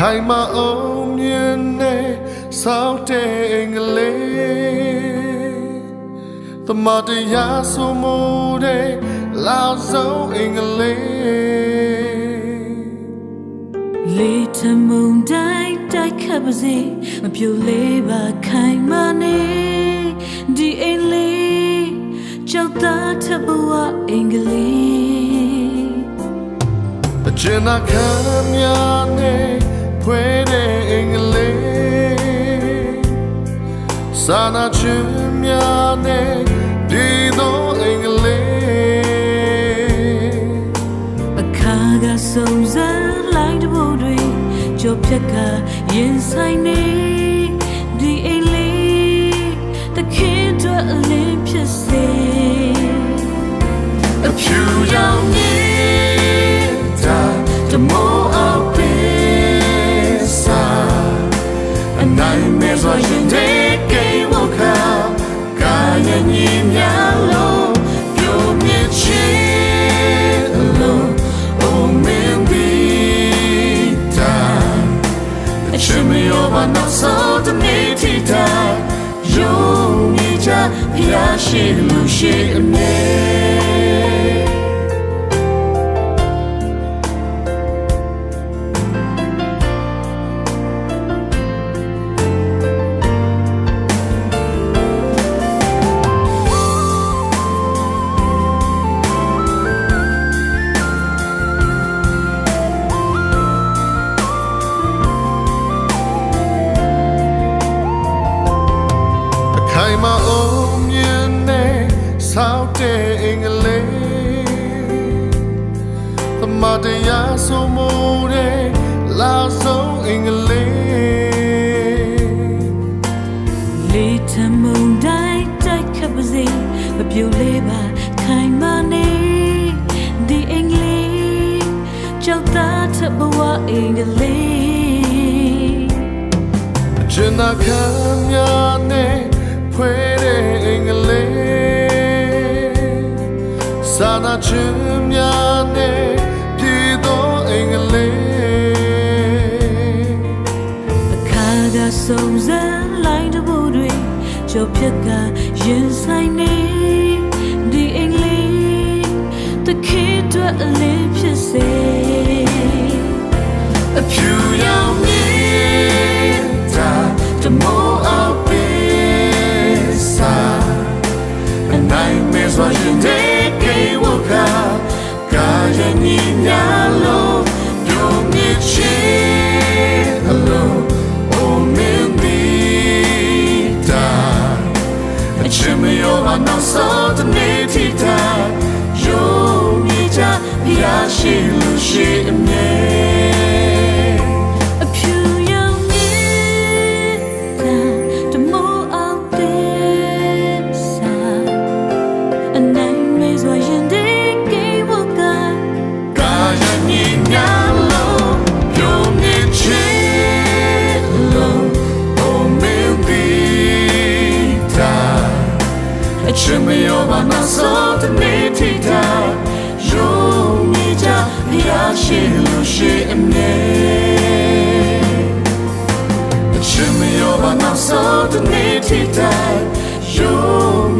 ခိုင်မအောင်မြင်နဲ့စောင့်တဲ့အင်္ဂလိပ်သမတရားဆိုမှုတဲ့လာဆုံးအင်္ဂလိပ်လေထမုန်တိုင်းတိုက်ခတ်ပါစေမပြိုလေးပါခိုင်မနေဒီအိမ်လေးကြောက်သားထပ်ဘဝအင်္ဂလိပ်အကျဉ်းခံများနဲ့ ဖွေးတဲ့အင်္ဂလိပ်စာနာခြင်းများနဲ့ဒီသောအင်္ဂလိပ်အခါကစုံစမ်းလိုက်တဲ့ဘုံတွေကြော်ဖြက်ကရင်ဆိုင်နေဒီအိမ်လေးတခင်တို့အလင်း ရှိလို့ရှိအမြဲ တရားဆိုမှုတဲ့လာဆုံးအင်္ဂလိပ်လေထမုန်တိုင်းတိုက်ခတ်ပါစေမပြိုလေးပါခိုင်မနေဒီအင်္ဂလိပ်ကြောက်သားထပ်ဘဝအင်္ဂလိပ်ကျင်နာခံများနဲ့ဖွေးတဲ့အင်္ဂလိပ်စာနာ ဖြက်ကရင်ဆိုင်နေ အချင်မယောဘာနောက်ဆုံးတနေ့ထိတာယုံမြင့်ကြရရှိလို့ရှိအမြဲ ตรงนี้ที่ได้อยู่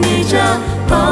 มีจะเฝ้า